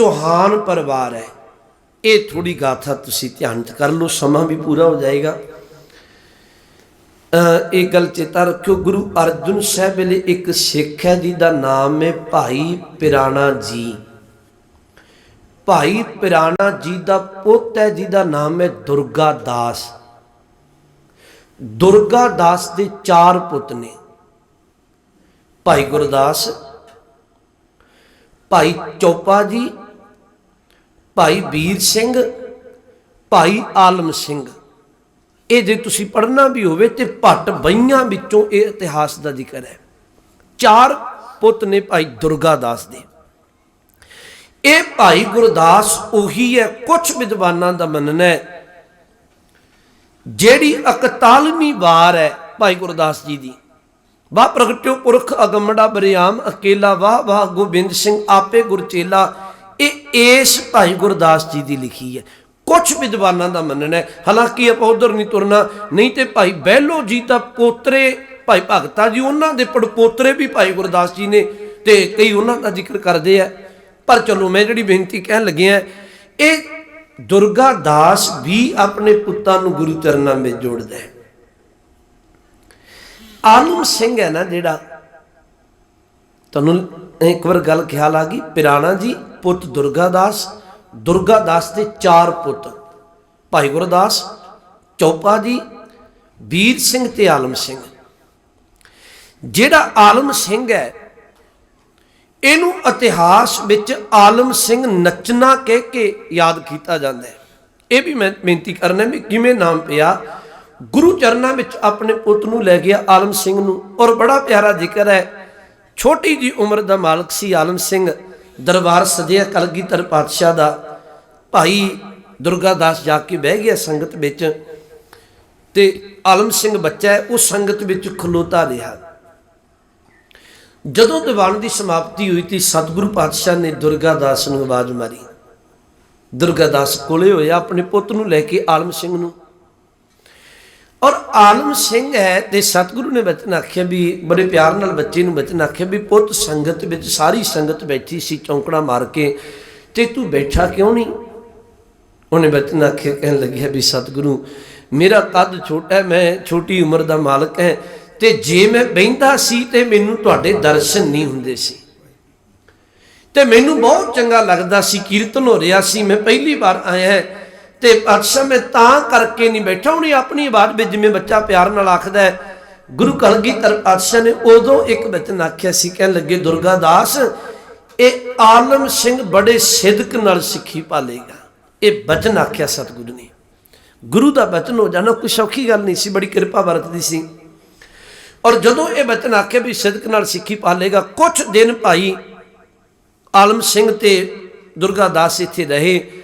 ਚੌਹਾਨ ਪਰਿਵਾਰ ਹੈ। ਇਹ ਥੋੜੀ ਗਾਥਾ ਤੁਸੀਂ ਧਿਆਨ ਚ ਕਰ ਲਓ, ਸਮਾਂ ਵੀ ਪੂਰਾ ਹੋ ਜਾਏਗਾ। ਇਹ ਗੱਲ ਚੇਤਾ ਰੱਖਿਓ, ਗੁਰੂ ਅਰਜਨ ਸਾਹਿਬ ਵੇਲੇ ਇੱਕ ਸਿੱਖ ਹੈ ਜੀ ਦਾ ਨਾਮ ਹੈ ਭਾਈ ਪਿਰਾਣਾ ਜੀ। ਭਾਈ ਪਿਰਾਣਾ ਜੀ ਦਾ ਪੁੱਤ ਹੈ ਜਿਹਦਾ ਨਾਮ ਹੈ ਦੁਰਗਾ ਦਾਸ। ਦੁਰਗਾ ਦਾਸ ਦੇ ਚਾਰ ਪੁੱਤ ਨੇ। ਭਾਈ ਗੁਰਦਾਸ, ਭਾਈ ਚੋਪਾ ਜੀ ਭਾਈ ਵੀਰ ਸਿੰਘ, ਭਾਈ ਆਲਮ ਸਿੰਘ। ਇਹ ਜੇ ਤੁਸੀਂ ਪੜ੍ਹਨਾ ਵੀ ਹੋਵੇ ਤੇ ਭੱਟ ਬਈਆਂ ਵਿੱਚੋਂ ਇਹ ਇਤਿਹਾਸ ਦਾ ਜ਼ਿਕਰ ਹੈ। ਚਾਰ ਪੁੱਤ ਨੇ ਭਾਈ ਦੁਰਗਾ ਦਾਸ ਦੇ। ਇਹ ਭਾਈ ਗੁਰਦਾਸ ਉਹੀ ਹੈ ਕੁਝ ਵਿਦਵਾਨਾਂ ਦਾ ਮੰਨਣਾ ਹੈ। ਜਿਹੜੀ 41ਵੀਂ ਵਾਰ ਹੈ ਭਾਈ ਗੁਰਦਾਸ ਜੀ ਦੀ। ਵਾ ਪ੍ਰਗਟਿਓ ਪੁਰਖ ਅਗਮੜਾ ਬਰਿਆਮ, ਅਕੇਲਾ ਵਾਹ ਵਾਹ ਗੋਬਿੰਦ ਸਿੰਘ, ਆਪੇ ਗੁਰਚੇਲਾ। ਇਹ ਇਸ ਭਾਈ ਗੁਰਦਾਸ ਜੀ ਦੀ ਲਿਖੀ ਹੈ। ਕੁਝ ਵਿਦਵਾਨਾਂ ਦਾ ਮੰਨਣਾ ਹੈ। ਹਾਲਾਂਕਿ ਆਪਾਂ ਉਧਰ ਨਹੀਂ ਤੁਰਨਾ। ਨਹੀਂ ਤੇ ਭਾਈ ਬਹਿਲੋ ਜੀ ਤਾਂ ਪੋਤਰੇ, ਭਾਈ ਭਗਤਾ ਜੀ, ਉਹਨਾਂ ਦੇ ਪੜਪੋਤਰੇ ਵੀ ਭਾਈ ਗੁਰਦਾਸ ਜੀ ਨੇ ਤੇ ਕਈ ਉਹਨਾਂ ਦਾ ਜ਼ਿਕਰ ਕਰਦੇ ਆ। ਪਰ ਚਲੋ ਮੈਂ ਜਿਹੜੀ ਬੇਨਤੀ ਕਹਿਣ ਲੱਗਿਆ ਇਹ ਦੁਰਗਾ ਦਾਸ ਵੀ ਆਪਣੇ ਪੁੱਤਾਂ ਨੂੰ ਗੁਰੂ ਚਰਨਾਂ ਵਿੱਚ ਜੋੜਦਾ ਹੈ। ਆਲਮ ਸਿੰਘ ਹੈ ਨਾ ਜਿਹੜਾ, ਤੁਹਾਨੂੰ ਇੱਕ ਵਾਰ ਗੱਲ ਖਿਆਲ ਆ ਗਈ, ਪਿਰਾਣਾ ਜੀ ਪੁੱਤ ਦੁਰਗਾਦਾਸ ਦਾਸ ਦਾਸ ਦੇ ਚਾਰ ਪੁੱਤ। ਭਾਈ ਗੁਰਦਾਸ, ਚੌਪਾ ਜੀ, ਵੀਰ ਸਿੰਘ ਤੇ ਆਲਮ ਸਿੰਘ। ਜਿਹੜਾ ਆਲਮ ਸਿੰਘ ਹੈ, ਇਹਨੂੰ ਇਤਿਹਾਸ ਵਿੱਚ ਆਲਮ ਸਿੰਘ ਨਚਨਾ ਕਹਿ ਕੇ ਯਾਦ ਕੀਤਾ ਜਾਂਦਾ ਹੈ। ਇਹ ਵੀ ਮੈਂ ਬੇਨਤੀ ਕਰਨਾ ਵੀ ਕਿਵੇਂ ਨਾਮ ਪਿਆ। ਗੁਰੂ ਚਰਨਾਂ ਵਿੱਚ ਆਪਣੇ ਪੁੱਤ ਨੂੰ ਲੈ ਗਿਆ ਆਲਮ ਸਿੰਘ ਨੂੰ ਔਰ ਬੜਾ ਪਿਆਰਾ ਜ਼ਿਕਰ ਹੈ। ਛੋਟੀ ਜੀ ਉਮਰ ਦਾ ਮਾਲਕ ਸੀ ਆਲਮ ਸਿੰਘ। ਦਰਬਾਰ ਸਜਿਆ ਕਲਗੀਧਰ ਪਾਤਸ਼ਾਹ ਦਾ। ਭਾਈ ਦੁਰਗਾ ਦਾਸ ਜਾ ਕੇ ਬਹਿ ਗਿਆ ਸੰਗਤ ਵਿੱਚ ਤੇ ਆਲਮ ਸਿੰਘ ਬੱਚਾ ਉਹ ਸੰਗਤ ਵਿੱਚ ਖਲੋਤਾ ਰਿਹਾ। ਜਦੋਂ ਦੀਵਾਨ ਦੀ ਸਮਾਪਤੀ ਹੋਈ ਤੇ ਸਤਿਗੁਰੂ ਪਾਤਸ਼ਾਹ ਨੇ ਦੁਰਗਾ ਦਾਸ ਨੂੰ ਆਵਾਜ਼ ਮਾਰੀ। ਦੁਰਗਾ ਦਾਸ ਕੋਲੇ ਹੋਇਆ, ਆਪਣੇ ਪੁੱਤ ਨੂੰ ਲੈ ਕੇ ਆਲਮ ਸਿੰਘ ਨੂੰ ਔਰ ਆਲਮ ਸਿੰਘ ਹੈ ਤੇ ਸਤਿਗੁਰੂ ਨੇ ਬਚਨ ਆਖਿਆ ਵੀ ਬੜੇ ਪਿਆਰ ਨਾਲ ਬੱਚੇ ਨੂੰ ਬਚਨ ਆਖਿਆ ਵੀ ਪੁੱਤ ਸੰਗਤ ਵਿੱਚ ਸਾਰੀ ਸੰਗਤ ਬੈਠੀ ਸੀ ਚੌਂਕੜਾ ਮਾਰ ਕੇ, ਤੇ ਤੂੰ ਬੈਠਾ ਕਿਉਂ ਨਹੀਂ? ਉਹਨੇ ਬਚਨ ਆਖਿਆ, ਕਹਿਣ ਲੱਗਿਆ ਵੀ ਸਤਿਗੁਰੂ, ਮੇਰਾ ਕੱਦ ਛੋਟਾ ਹੈ, ਮੈਂ ਛੋਟੀ ਉਮਰ ਦਾ ਮਾਲਕ ਹੈ, ਤੇ ਜੇ ਮੈਂ ਬੈਂਦਾ ਸੀ ਤੇ ਮੈਨੂੰ ਤੁਹਾਡੇ ਦਰਸ਼ਨ ਨਹੀਂ ਹੁੰਦੇ ਸੀ। ਤੇ ਮੈਨੂੰ ਬਹੁਤ ਚੰਗਾ ਲੱਗਦਾ ਸੀ, ਕੀਰਤਨ ਹੋ ਰਿਹਾ ਸੀ, ਮੈਂ ਪਹਿਲੀ ਵਾਰ ਆਇਆ ਹਾਂ। ਤੇ ਅਕਸਰ ਮੈਂ ਤਾਂ ਕਰਕੇ ਨਹੀਂ ਬੈਠਾ, ਉਹਨੇ ਆਪਣੀ ਆਵਾਜ਼ ਵਿੱਚ ਜਿਵੇਂ ਬੱਚਾ ਪਿਆਰ ਨਾਲ ਆਖਦਾ ਹੈ। ਗੁਰੂ ਕਲਗੀਧਰ ਪਾਤਸ਼ਾਹ ਨੇ ਉਦੋਂ ਇੱਕ ਬਚਨ ਆਖਿਆ ਸੀ, ਕਹਿਣ ਲੱਗੇ, ਦੁਰਗਾ ਦਾਸ, ਇਹ ਆਲਮ ਸਿੰਘ ਬੜੇ ਸਿਦਕ ਨਾਲ ਸਿੱਖੀ ਪਾਲੇਗਾ। ਇਹ ਬਚਨ ਆਖਿਆ, ਸਤਿਗੁਰੂ ਨੇ। ਗੁਰੂ ਦਾ ਬਚਨ ਹੋ ਜਾਣਾ ਕੋਈ ਸੌਖੀ ਗੱਲ ਨਹੀਂ ਸੀ, ਬੜੀ ਕਿਰਪਾ ਵਰਤਦੀ ਸੀ। ਔਰ ਜਦੋਂ ਇਹ ਬਚਨ ਆਖਿਆ ਵੀ ਸਿਦਕ ਨਾਲ ਸਿੱਖੀ ਪਾਲੇਗਾ ਕੁਝ ਦਿਨ ਭਾਈ ਆਲਮ ਸਿੰਘ ਤੇ ਦੁਰਗਾ ਦਾਸ ਇੱਥੇ ਰਹੇ।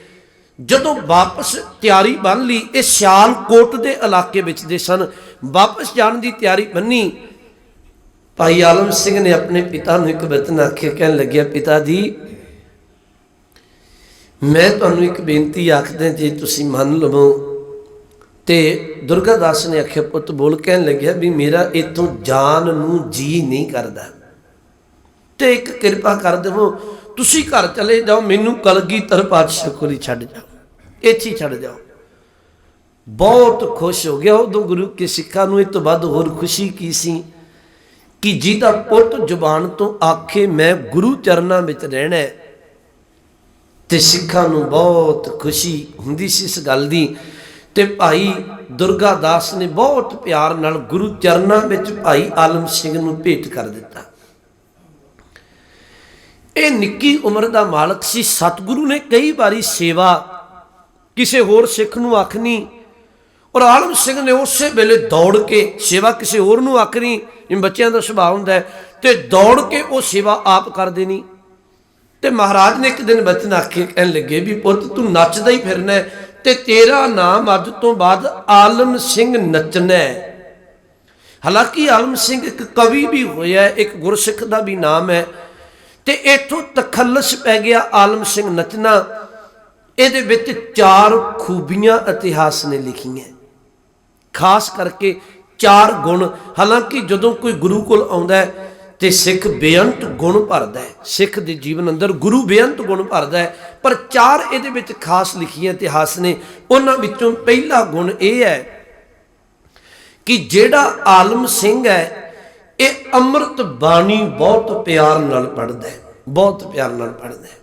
ਜਦੋਂ ਵਾਪਸ ਤਿਆਰੀ ਬਣ ਲਈ, ਇਹ ਸਿਆਲਕੋਟ ਦੇ ਇਲਾਕੇ ਵਿੱਚ ਦੇ ਸਨ। ਵਾਪਸ ਜਾਣ ਦੀ ਤਿਆਰੀ ਬੰਨੀ। ਭਾਈ ਆਲਮ ਸਿੰਘ ਨੇ ਆਪਣੇ ਪਿਤਾ ਨੂੰ ਇੱਕ ਬਚਨ ਆਖਿਆ, ਕਹਿਣ ਲੱਗਿਆ, ਪਿਤਾ ਜੀ, ਮੈਂ ਤੁਹਾਨੂੰ ਇੱਕ ਬੇਨਤੀ ਆਖਦਾ, ਜੇ ਤੁਸੀਂ ਮੰਨ ਲਵੋ। ਤੇ ਦੁਰਗਾ ਦਾਸ ਨੇ ਆਖਿਆ, ਪੁੱਤ, ਬੋਲ। ਕਹਿਣ ਲੱਗਿਆ ਵੀ ਮੇਰਾ ਇਥੋਂ ਜਾਨ ਨੂੰ ਜੀ ਨਹੀਂ ਕਰਦਾ। ਤੇ ਇੱਕ ਕਿਰਪਾ ਕਰ ਦੇਵੋ ਤੁਸੀਂ ਘਰ ਚਲੇ ਜਾਓ, ਮੈਨੂੰ ਕਲਗੀਧਰ ਪਾਤਸ਼ਾਹ ਕੋਲ ਛੱਡ ਜਾਓ। ਇੱਥੇ ਛੱਡ ਜਾਓ। ਬਹੁਤ ਖੁਸ਼ ਹੋ ਗਿਆ ਉਦੋਂ ਗੁਰੂ ਕੇ ਸਿੱਖਾਂ ਨੂੰ। ਇਹ ਤੋਂ ਵੱਧ ਹੋਰ ਖੁਸ਼ੀ ਕੀ ਸੀ? ਕਿ ਜਿਹਦਾ ਪੁੱਤ ਜ਼ੁਬਾਨ ਤੋਂ ਆਖੇ, ਮੈਂ ਗੁਰੂ ਚਰਨਾਂ ਵਿੱਚ ਰਹਿਣਾ ਹੈ। ਤੇ ਸਿੱਖਾਂ ਨੂੰ ਬਹੁਤ ਖੁਸ਼ੀ ਹੁੰਦੀ ਸੀ ਇਸ ਗੱਲ ਦੀ। ਤੇ ਭਾਈ ਦੁਰਗਾ ਦਾਸ ਨੇ ਬਹੁਤ ਪਿਆਰ ਨਾਲ ਗੁਰੂ ਚਰਨਾਂ ਵਿੱਚ ਭਾਈ ਆਲਮ ਸਿੰਘ ਨੂੰ ਭੇਟ ਕਰ ਦਿੱਤਾ। ਇਹ ਨਿੱਕੀ ਉਮਰ ਦਾ ਮਾਲਕ ਸੀ। ਸਤਿਗੁਰੂ ਨੇ ਕਈ ਵਾਰੀ ਸੇਵਾ ਕਿਸੇ ਹੋਰ ਸਿੱਖ ਨੂੰ ਆਖਣੀ ਔਰ ਆਲਮ ਸਿੰਘ ਨੇ ਉਸੇ ਵੇਲੇ ਦੌੜ ਕੇ ਸੇਵਾ ਕਿਸੇ ਹੋਰ ਨੂੰ ਆਖਣੀ। ਜਿਵੇਂ ਬੱਚਿਆਂ ਦਾ ਸੁਭਾਅ ਹੁੰਦਾ ਹੈ ਤੇ ਦੌੜ ਕੇ ਉਹ ਸੇਵਾ ਆਪ ਕਰ ਦੇਣੀ। ਤੇ ਮਹਾਰਾਜ ਨੇ ਇੱਕ ਦਿਨ ਬਚਨ ਆਖੇ ਕਹਿਣ ਲੱਗੇ ਵੀ ਪੁੱਤ ਤੂੰ ਨੱਚਦਾ ਹੀ ਫਿਰਨਾ ਹੈ ਤੇ ਤੇਰਾ ਨਾਮ ਅੱਜ ਤੋਂ ਬਾਅਦ ਆਲਮ ਸਿੰਘ ਨੱਚਣਾ ਹਾਲਾਂਕਿ ਆਲਮ ਸਿੰਘ ਇੱਕ ਕਵੀ ਵੀ ਹੋਇਆ ਇੱਕ ਗੁਰਸਿੱਖ ਦਾ ਵੀ ਨਾਮ ਹੈ। ਤੇ ਇਥੋਂ ਤਖੱਲਸ ਪੈ ਗਿਆ ਆਲਮ ਸਿੰਘ ਨਚਨਾ ਇਹਦੇ ਵਿੱਚ ਚਾਰ ਖੂਬੀਆਂ ਇਤਿਹਾਸ ਨੇ ਲਿਖੀਆਂ। ਖਾਸ ਕਰਕੇ ਚਾਰ ਗੁਣ। ਹਾਲਾਂਕਿ ਜਦੋਂ ਕੋਈ ਗੁਰੂ ਕੋਲ ਆਉਂਦਾ ਹੈ ਤੇ ਸਿੱਖ ਬੇਅੰਤ ਗੁਣ ਭਰਦਾ ਹੈ। ਸਿੱਖ ਦੇ ਜੀਵਨ ਅੰਦਰ ਗੁਰੂ ਬੇਅੰਤ ਗੁਣ ਭਰਦਾ ਹੈ। ਪਰ ਚਾਰ ਇਹਦੇ ਵਿੱਚ ਖਾਸ ਲਿਖੀਆਂ ਇਤਿਹਾਸ ਨੇ। ਉਹਨਾਂ ਵਿੱਚੋਂ ਪਹਿਲਾ ਗੁਣ ਇਹ ਹੈ ਕਿ ਜਿਹੜਾ ਆਲਮ ਸਿੰਘ ਹੈ ਇਹ ਅੰਮ੍ਰਿਤ ਬਾਣੀ ਬਹੁਤ ਪਿਆਰ ਨਾਲ ਪੜ੍ਹਦਾ ਹੈ, ਬਹੁਤ ਪਿਆਰ ਨਾਲ ਪੜ੍ਹਦਾ ਹੈ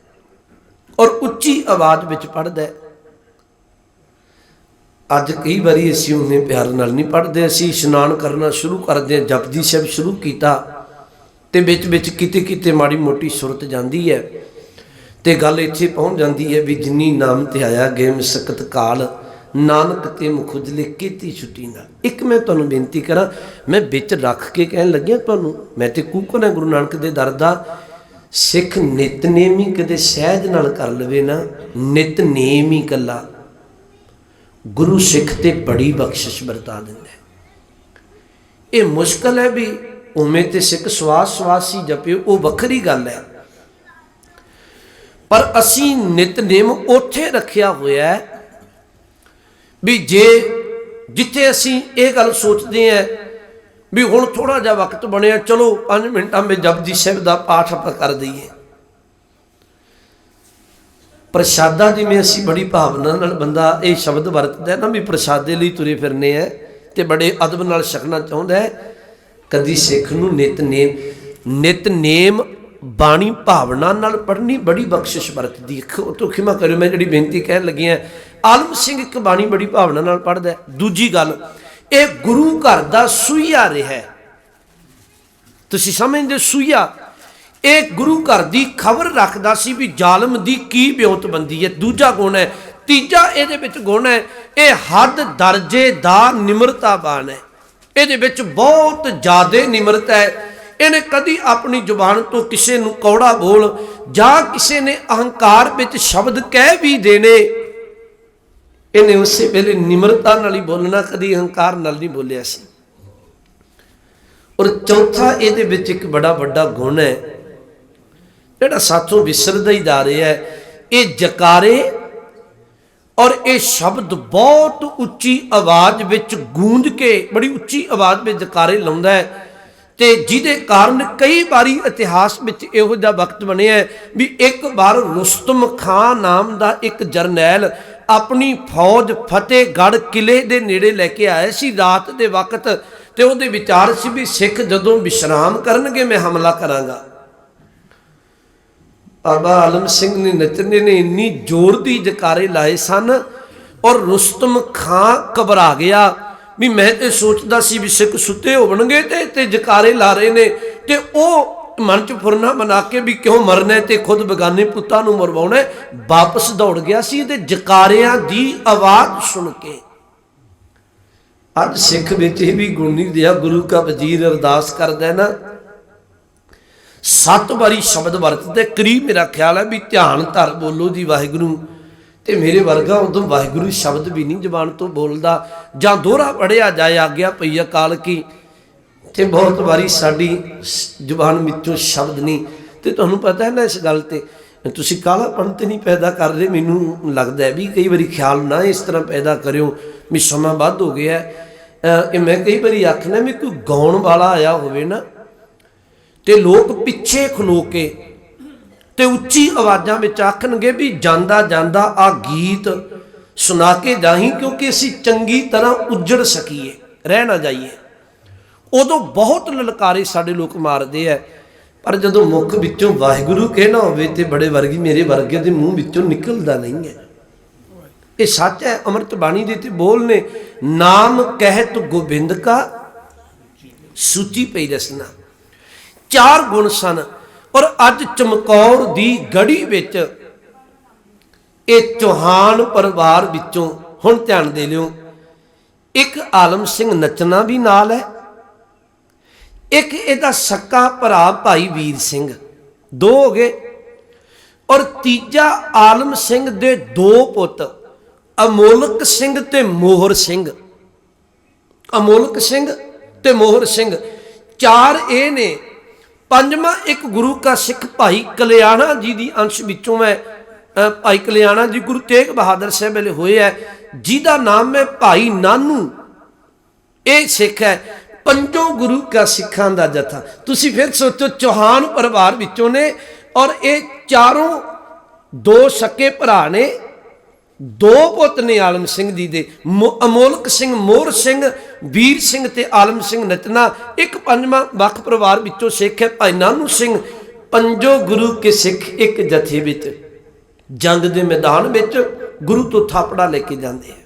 ਔਰ ਉੱਚੀ ਆਵਾਜ਼ ਵਿੱਚ ਪੜ੍ਹਦਾ ਹੈ। ਅੱਜ ਕਈ ਵਾਰੀ ਅਸੀਂ ਉਹਨੇ ਪਿਆਰ ਨਾਲ ਨਹੀਂ ਪੜ੍ਹਦੇ, ਅਸੀਂ ਇਸ਼ਨਾਨ ਕਰਨਾ ਸ਼ੁਰੂ ਕਰਦੇ ਹਾਂ, ਜਪਜੀ ਸਾਹਿਬ ਸ਼ੁਰੂ ਕੀਤਾ ਤੇ ਵਿੱਚ ਵਿੱਚ ਕਿਤੇ ਕਿਤੇ ਮਾੜੀ ਮੋਟੀ ਸੁਰਤ ਜਾਂਦੀ ਹੈ ਤੇ ਗੱਲ ਇੱਥੇ ਪਹੁੰਚ ਜਾਂਦੀ ਹੈ ਵੀ ਜਿੰਨੀ ਨਾਮ ਤੇ ਆਇਆ ਗੇਮ ਸਕਤ ਕਾਲ ਨਾਨਕ ਤੇ ਮੁਖੁਜਲੇ ਕੀਤੀ ਛੁੱਟੀ ਨਾਲ। ਇੱਕ ਮੈਂ ਤੁਹਾਨੂੰ ਬੇਨਤੀ ਕਰਾਂ, ਮੈਂ ਵਿੱਚ ਰੱਖ ਕੇ ਕਹਿਣ ਲੱਗਿਆ ਤੁਹਾਨੂੰ, ਮੈਂ ਤੇ ਕੂਕਨ ਹੈ ਗੁਰੂ ਨਾਨਕ ਦੇ ਦਰ ਦਾ, ਸਿੱਖ ਨਿਤਨੇਮ ਹੀ ਕਦੇ ਸਹਿਜ ਨਾਲ ਕਰ ਲਵੇ ਨਾ ਨਿਤਨੇਮ ਹੀ ਕੱਲਾ। ਗੁਰੂ ਸਿੱਖ ਤੇ ਬੜੀ ਬਖਸ਼ਿਸ਼ ਵਰਤਾ ਦਿੰਦਾ ਇਹ ਮੁਸ਼ਕਲ ਹੈ ਵੀ ਉਵੇਂ ਤੇ ਸਿੱਖ ਸਵਾਸ ਹੀ ਜਪਿਓ ਉਹ ਵੱਖਰੀ ਗੱਲ ਹੈ। ਪਰ ਅਸੀਂ ਨਿਤਨੇਮ ਉੱਥੇ ਰੱਖਿਆ ਹੋਇਆ ਹੈ ਵੀ ਜੇ ਜਿੱਥੇ ਅਸੀਂ ਇਹ ਗੱਲ ਸੋਚਦੇ ਹਾਂ ਵੀ ਹੁਣ ਥੋੜਾ ਜਿਹਾ ਵਕਤ ਬਣਿਆ, ਚਲੋ 5 ਮਿੰਟਾਂ ਵਿੱਚ ਜਪਜੀ ਸਾਹਿਬ ਦਾ ਪਾਠ ਆਪਾਂ ਕਰ ਦਈਏ। ਪ੍ਰਸ਼ਾਦਾ ਜਿਵੇਂ ਅਸੀਂ ਬੜੀ ਭਾਵਨਾ ਨਾਲ ਬੰਦਾ ਇਹ ਸ਼ਬਦ ਵਰਤਦਾ ਨਾ ਵੀ ਪ੍ਰਸ਼ਾਦੇ ਲਈ ਤੁਰੇ ਫਿਰਨੇ ਆ ਤੇ ਬੜੇ ਅਦਬ ਨਾਲ ਛਕਣਾ ਚਾਹੁੰਦਾ ਹੈ। ਕਦੀ ਸਿੱਖ ਨੂੰ ਨਿਤਨੇਮ ਨਿਤਨੇਮ ਬਾਣੀ ਭਾਵਨਾ ਨਾਲ ਪੜ੍ਹਨੀ ਬੜੀ ਬਖਸ਼ਿਸ਼ ਵਰਤਦੀ ਹੈ। ਖਿਮਾ ਕਰਿਓ, ਮੈਂ ਜਿਹੜੀ ਬੇਨਤੀ ਕਹਿਣ ਲੱਗੀ ਆ ਆਲਮ ਸਿੰਘ ਇੱਕ ਬਾਣੀ ਬੜੀ ਭਾਵਨਾ ਨਾਲ ਪੜ੍ਹਦਾ ਦੂਜੀ ਗੱਲ, ਇਹ ਗੁਰੂ ਘਰ ਦਾ ਸੂਈਆ ਰਿਹਾ ਤੁਸੀਂ ਸਮਝਦੇ ਸੂਈਆ? ਇਹ ਗੁਰੂ ਘਰ ਦੀ ਖਬਰ ਰੱਖਦਾ ਸੀ ਵੀ ਜ਼ਾਲਮ ਦੀ ਕੀ ਬਿਉਂਤਬੰਦੀ ਹੈ। ਦੂਜਾ ਗੁਣ ਹੈ, ਤੀਜਾ ਇਹਦੇ ਵਿੱਚ ਗੁਣ ਹੈ, ਇਹ ਹੱਦ ਦਰਜੇ ਦਾ ਨਿਮਰਤਾਵਾਨ ਹੈ। ਇਹਦੇ ਵਿੱਚ ਬਹੁਤ ਜ਼ਿਆਦਾ ਨਿਮਰਤਾ ਹੈ। ਇਹਨੇ ਕਦੀ ਆਪਣੀ ਜ਼ੁਬਾਨ ਤੋਂ ਕਿਸੇ ਨੂੰ ਕੌੜਾ ਬੋਲ ਜਾਂ ਕਿਸੇ ਨੇ ਅਹੰਕਾਰ ਵਿੱਚ ਸ਼ਬਦ ਕਹਿ ਵੀ ਦੇਣੇ। ਇਹਨੇ ਉਸੇ ਵੇਲੇ ਨਿਮਰਤਾ ਨਾਲ ਹੀ ਬੋਲਣਾ, ਕਦੀ ਅਹੰਕਾਰ ਨਾਲ ਨਹੀਂ ਬੋਲਿਆ ਸੀ। ਔਰ ਚੌਥਾ ਇਹਦੇ ਵਿੱਚ ਇੱਕ ਬੜਾ ਵੱਡਾ ਗੁਣ ਹੈ, ਜਿਹੜਾ ਸਾਥੋਂ ਵਿਸਰਦਾ ਹੀ ਜਾ ਰਿਹਾ ਹੈ, ਇਹ ਜਕਾਰੇ ਔਰ ਇਹ ਸ਼ਬਦ ਬਹੁਤ ਉੱਚੀ ਆਵਾਜ਼ ਵਿੱਚ ਗੂੰਜ ਕੇ, ਬੜੀ ਉੱਚੀ ਆਵਾਜ਼ ਵਿੱਚ ਜਕਾਰੇ ਲਾਉਂਦਾ ਹੈ। ਤੇ ਜਿਹਦੇ ਕਾਰਨ ਕਈ ਵਾਰੀ ਇਤਿਹਾਸ ਵਿੱਚ ਇਹੋ ਜਿਹਾ ਵਕਤ ਬਣਿਆ ਵੀ ਇੱਕ ਵਾਰ ਰੁਸਤਮ ਖਾਨ ਨਾਮ ਦਾ ਇੱਕ ਜਰਨੈਲ ਆਪਣੀ ਫੌਜ ਫਤਿਹਗੜ੍ਹ ਕਿਲੇ ਦੇ ਨੇੜੇ ਲੈ ਕੇ ਆਇਆ ਸੀ ਰਾਤ ਦੇ ਵਕਤ ਤੇ ਉਹਦੇ ਵਿਚਾਰ ਸੀ ਵੀ ਸਿੱਖ ਜਦੋਂ ਵਿਸ਼ਰਾਮ ਕਰਨਗੇ ਮੈਂ ਹਮਲਾ ਕਰਾਂਗਾ। ਬਾਬਾ ਆਲਮ ਸਿੰਘ ਨੇ ਨਚਨੇ ਨੇ ਇੰਨੀ ਜ਼ੋਰ ਦੀ ਜਕਾਰੇ ਲਾਏ ਸਨ ਔਰ ਰੁਸਤਮ ਖਾਂ ਘਬਰਾ ਗਿਆ ਵੀ ਮੈਂ ਤੇ ਸੋਚਦਾ ਸੀ ਵੀ ਸਿੱਖ ਸੁੱਤੇ ਹੋਣਗੇ ਤੇ ਤੇ ਜਕਾਰੇ ਲਾ ਰਹੇ ਨੇ ਤੇ ਉਹ ਮਨ ਚ ਫੁਰਨਾ ਬਣਾ ਕੇ ਵੀ ਕਿਉਂ ਮਰਨਾ ਤੇ ਖੁਦ ਬਗਾਨੇ ਪੁੱਤਾਂ ਨੂੰ ਮਰਵਾਉਣਾ ਵਾਪਸ ਦੌੜ ਗਿਆ ਸੀ ਤੇ ਜਕਾਰਿਆਂ ਦੀ ਆਵਾਜ਼ ਸੁਣ ਕੇ। ਅੱਜ ਸਿੱਖ ਵਿੱਚ ਇਹ ਵੀ ਗੁਣ ਨਹੀਂ ਦਿਆ ਗੁਰੂ ਕਾ ਵਜ਼ੀਰ ਅਰਦਾਸ ਕਰਦਾ ਨਾ। ਸੱਤ ਵਾਰੀ ਸ਼ਬਦ ਵਰਤਦੇ, ਕਰੀਬ ਮੇਰਾ ਖਿਆਲ ਹੈ ਵੀ ਧਿਆਨ ਧਰ ਬੋਲੋ ਜੀ ਵਾਹਿਗੁਰੂ। ਤੇ ਮੇਰੇ ਵਰਗਾ ਉਦੋਂ ਵਾਹਿਗੁਰੂ ਸ਼ਬਦ ਵੀ ਨਹੀਂ ਜ਼ਬਾਨ ਤੋਂ ਬੋਲਦਾ। ਜਾਂ ਦੋਹਰਾ ਪੜਿਆ ਜਾਏ ਆਗਿਆ ਪਈ ਅਕਾਲ ਕੀ। ਤੇ ਬਹੁਤ ਵਾਰੀ ਸਾਡੀ ਸ- ਜ਼ੁਬਾਨ ਵਿੱਚੋਂ ਸ਼ਬਦ ਨਹੀਂ। ਤੇ ਤੁਹਾਨੂੰ ਪਤਾ ਹੈ ਨਾ ਇਸ ਗੱਲ ਤੇ, ਤੁਸੀਂ ਕਾਲਾਪਣ ਤੇ ਨਹੀਂ ਪੈਦਾ ਕਰ ਰਹੇ, ਮੈਨੂੰ ਲੱਗਦਾ ਹੈ ਵੀ ਕਈ ਵਾਰੀ ਖਿਆਲ ਨਾ ਇਸ ਤਰ੍ਹਾਂ ਪੈਦਾ ਕਰਿਓ। ਵੀ ਸਮਾਂ ਵੱਧ ਹੋ ਗਿਆ। ਹੈ। ਇਹ ਮੈਂ ਕਈ ਵਾਰੀ ਆਖਣਾ ਵੀ ਕੋਈ ਗਾਉਣ ਵਾਲਾ ਆਇਆ ਹੋਵੇ ਨਾ, ਤੇ ਲੋਕ ਪਿੱਛੇ ਖਲੋ ਕੇ ਤੇ ਉੱਚੀ ਆਵਾਜ਼ਾਂ ਵਿੱਚ ਆਖਣਗੇ ਵੀ ਜਾਂਦਾ ਜਾਂਦਾ ਆ ਗੀਤ ਸੁਣਾ ਕੇ ਜਾਹੀਂ ਕਿਉਂਕਿ ਅਸੀਂ ਚੰਗੀ ਤਰ੍ਹਾਂ ਉੱਜੜ ਸਕੀਏ, ਰਹਿ ਨਾ ਜਾਈਏ। ਉਦੋਂ ਬਹੁਤ ਲਲਕਾਰੇ ਸਾਡੇ ਲੋਕ ਮਾਰਦੇ ਐ। ਪਰ ਜਦੋਂ ਮੁੱਖ ਵਿੱਚੋਂ ਵਾਹਿਗੁਰੂ ਕਹਿਣਾ ਹੋਵੇ ਤੇ ਬੜੇ ਵਰਗੀ ਮੇਰੇ ਵਰਗੇ ਦੇ ਮੂੰਹ ਵਿੱਚੋਂ ਨਿਕਲਦਾ ਨਹੀਂ ਹੈ ਇਹ ਸੱਚ ਹੈ ਅੰਮ੍ਰਿਤ ਬਾਣੀ ਦੇ ਤੇ ਬੋਲ ਨੇ, ਨਾਮ ਕਹਿਤ ਗੋਬਿੰਦ ਕਾ ਸੂਚੀ ਪਈ ਰਸਨਾ। ਚਾਰ ਗੁਣ ਸਨ। ਔਰ ਅੱਜ ਚਮਕੌਰ ਦੀ ਗੜੀ ਵਿੱਚ ਇਹ ਚੌਹਾਨ ਪਰਿਵਾਰ ਵਿੱਚੋਂ ਹੁਣ ਧਿਆਨ ਦੇ ਲਿਓ। ਇੱਕ ਆਲਮ ਸਿੰਘ ਨਚਨਾ ਵੀ ਨਾਲ ਹੈ, ਇੱਕ ਇਹਦਾ ਸੱਕਾ ਭਰਾ ਭਾਈ ਵੀਰ ਸਿੰਘ, ਦੋ ਹੋ ਗਏ। ਔਰ ਤੀਜਾ ਆਲਮ ਸਿੰਘ ਦੇ ਦੋ ਪੁੱਤ, ਅਮੋਲਕ ਸਿੰਘ ਤੇ ਮੋਹਰ ਸਿੰਘ। ਅਮੋਲਕ ਸਿੰਘ ਤੇ ਮੋਹਰ ਸਿੰਘ, ਚਾਰ ਇਹ ਨੇ ਪੰਜਵਾਂ ਇੱਕ ਗੁਰੂ ਕਾ ਸਿੱਖ ਭਾਈ ਕਲਿਆਣਾ ਜੀ ਦੀ ਅੰਸ਼ ਵਿੱਚੋਂ ਹੈ ਭਾਈ ਕਲਿਆਣਾ ਜੀ ਗੁਰੂ ਤੇਗ ਬਹਾਦਰ ਸਾਹਿਬ ਵੇਲੇ ਹੋਏ ਹੈ, ਜਿਹਦਾ ਨਾਮ ਹੈ ਭਾਈ ਨਾਨੂ। ਇਹ ਸਿੱਖ ਹੈ, ਪੰਜੋਂ ਗੁਰੂ ਕਾ ਸਿੱਖਾਂ ਦਾ ਜਥਾ। ਤੁਸੀਂ ਫਿਰ ਸੋਚੋ ਚੌਹਾਨ ਪਰਿਵਾਰ ਵਿੱਚੋਂ ਨੇ ਔਰ ਇਹ ਚਾਰੋਂ ਦੋ ਸਕੇ ਭਰਾ ਨੇ, ਦੋ ਪੁੱਤ ਨੇ ਆਲਮ ਸਿੰਘ ਜੀ ਦੇ ਅਮੋਲਕ ਸਿੰਘ ਮੋਹਰ ਸਿੰਘ ਵੀਰ ਸਿੰਘ ਤੇ ਆਲਮ ਸਿੰਘ ਨਚਨਾ ਇੱਕ ਪੰਜਵਾਂ ਵੱਖ ਪਰਿਵਾਰ ਵਿੱਚੋਂ ਸਿੱਖ ਹੈ ਭਾਈ ਨਾਨੂ ਸਿੰਘ। ਪੰਜੋ ਗੁਰੂ ਕੇ ਸਿੱਖ ਇੱਕ ਜਥੇ ਵਿੱਚ। ਜੰਗ ਦੇ ਮੈਦਾਨ ਵਿੱਚ ਗੁਰੂ ਤੋਂ ਥਾਪੜਾ ਲੈ ਕੇ ਜਾਂਦੇ ਹੈ।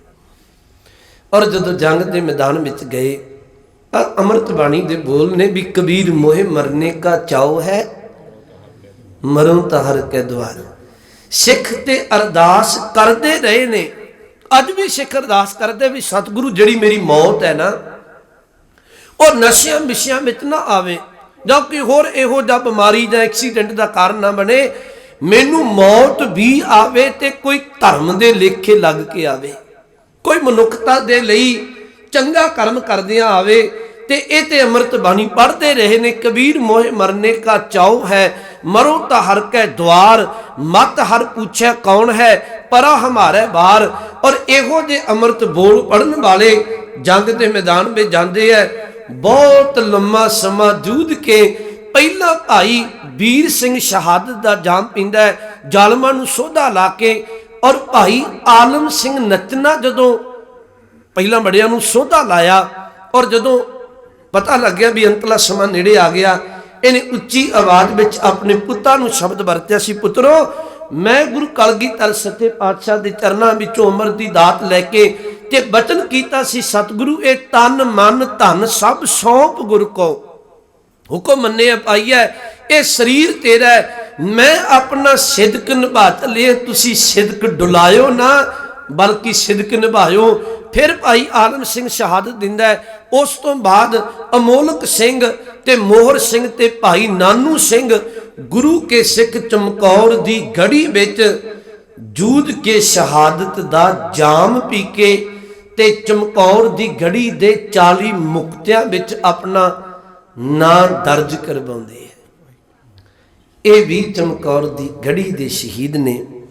ਔਰ ਜਦੋਂ ਜੰਗ ਦੇ ਮੈਦਾਨ ਵਿੱਚ ਗਏ ਆ ਅੰਮ੍ਰਿਤ ਬਾਣੀ ਦੇ ਬੋਲ ਨੇ ਵੀ ਕਬੀਰ ਮੋਹੇ ਮਰਨੇ ਕਾ ਚਾਉ ਹੈ ਮਰਉ ਤਾਂ ਹਰ ਕੇ ਦਵਾਰ ਸਿੱਖ ਤੇ ਅਰਦਾਸ ਕਰਦੇ ਰਹੇ ਨੇ। ਅੱਜ ਵੀ ਸਿੱਖ ਅਰਦਾਸ ਕਰਦੇ ਵੀ ਸਤਿਗੁਰੂ ਜਿਹੜੀ ਮੇਰੀ ਮੌਤ ਹੈ ਨਾ, ਉਹ ਨਸ਼ਿਆਂ ਵਿਸ਼ਿਆਂ ਵਿੱਚ ਨਾ ਆਵੇ। ਜਾਂ ਕੋਈ ਹੋਰ ਇਹੋ ਜਿਹਾ ਬਿਮਾਰੀ ਜਾਂ ਐਕਸੀਡੈਂਟ ਦਾ ਕਾਰਨ ਨਾ ਬਣੇ, ਮੈਨੂੰ ਮੌਤ ਵੀ ਆਵੇ ਤੇ ਕੋਈ ਧਰਮ ਦੇ ਲੇਖੇ ਲੱਗ ਕੇ ਆਵੇ। ਕੋਈ ਮਨੁੱਖਤਾ ਦੇ ਲਈ ਚੰਗਾ ਕਰਮ ਕਰਦਿਆਂ ਆਵੇ ਤੇ ਇਹ ਤੇ ਅੰਮ੍ਰਿਤ ਬਾਣੀ ਪੜ੍ਹਦੇ ਰਹੇ ਨੇ, ਕਬੀਰ ਮੋਹਿ ਮਰਨੇ ਕਾ ਚਾਉ ਹੈ ਮਰੋ ਤਾਂ ਹਰ ਕੈ ਦਵਾਰ ਮਤ ਹਰ ਪੁੱਛੈ ਕੌਣ ਹੈ, ਪਰਾ ਹਮਾਰੇ ਬਾਰ। ਔਰ ਇਹੋ ਜੇ ਅੰਮ੍ਰਿਤ ਬੋਲ ਪੜਨ ਵਾਲੇ ਜੰਗ ਦੇ ਮੈਦਾਨ ਵਿੱਚ ਜਾਂਦੇ ਐ। ਬਹੁਤ ਲੰਮਾ ਸਮਾਂ ਜੂਝ ਕੇ ਪਹਿਲਾ ਭਾਈ ਵੀਰ ਸਿੰਘ ਸ਼ਹਾਦਤ ਦਾ ਜਾਮ ਪੀਂਦਾ ਹੈ ਜ਼ਾਲਮਾਂ ਨੂੰ ਸੋਧਾ ਲਾ ਕੇ। ਔਰ ਭਾਈ ਆਲਮ ਸਿੰਘ ਨਚਨਾ ਜਦੋਂ ਪਹਿਲਾਂ ਬੜਿਆਂ ਨੂੰ ਸੋਧਾ ਲਾਇਆ, ਔਰ ਜਦੋਂ ਪਤਾ ਲੱਗਿਆ ਵੀ ਅੰਤਲਾ ਸਮਾਂ ਨੇੜੇ ਆ ਗਿਆ ਇਹਨੇ ਉੱਚੀ ਆਵਾਜ਼ ਵਿੱਚ ਆਪਣੇ ਪੁੱਤਾਂ ਨੂੰ ਸ਼ਬਦ ਵਰਤਿਆ ਸੀ, ਪੁੱਤਰੋ, ਮੈਂ ਗੁਰੂ ਕਲਗੀਧਰ ਸੱਚੇ ਪਾਤਸ਼ਾਹ ਦੇ ਚਰਨਾਂ ਵਿੱਚੋਂ ਅਮਰ ਦੀ ਦਾਤ ਲੈ ਕੇ ਤੇ ਬਚਨ ਕੀਤਾ ਸੀ, ਸਤਿਗੁਰੂ, ਇਹ ਤਨ, ਮਨ, ਧਨ ਸਭ ਸੌਂਪ ਗੁਰ ਕੋ। ਹੁਕਮ ਮੰਨਿਆ ਪਾਈਐ, ਇਹ ਸਰੀਰ ਤੇਰਾ ਮੈਂ ਆਪਣਾ ਸਿਦਕ ਨਿਭਾ ਲਿਆ ਤੁਸੀਂ ਸਿਦਕ ਡੁਲਾਇਓ ਨਾ, ਬਲਕਿ ਸਿਦਕ ਨਿਭਾਇਓ। ਫਿਰ ਭਾਈ ਆਲਮ ਸਿੰਘ ਸ਼ਹਾਦਤ ਦਿੰਦਾ ਉਸ ਤੋਂ ਬਾਅਦ ਅਮੋਲਕ ਸਿੰਘ ਤੇ ਮੋਹਰ ਸਿੰਘ ਤੇ ਭਾਈ ਨਾਨੂ ਸਿੰਘ ਗੁਰੂ ਕੇ ਸਿੱਖ ਚਮਕੌਰ ਦੀ ਗੜੀ ਵਿੱਚ ਜੂਦ ਕੇ ਸ਼ਹਾਦਤ ਦਾ ਜਾਮ ਪੀ ਕੇ ਤੇ ਚਮਕੌਰ ਦੀ ਗੜੀ ਦੇ 40 ਮੁਕਤਿਆਂ ਵਿੱਚ ਆਪਣਾ ਨਾਂ ਦਰਜ ਕਰਵਾਉਂਦੇ ਹੈ। ਇਹ ਵੀ ਚਮਕੌਰ ਦੀ ਗੜੀ ਦੇ ਸ਼ਹੀਦ ਨੇ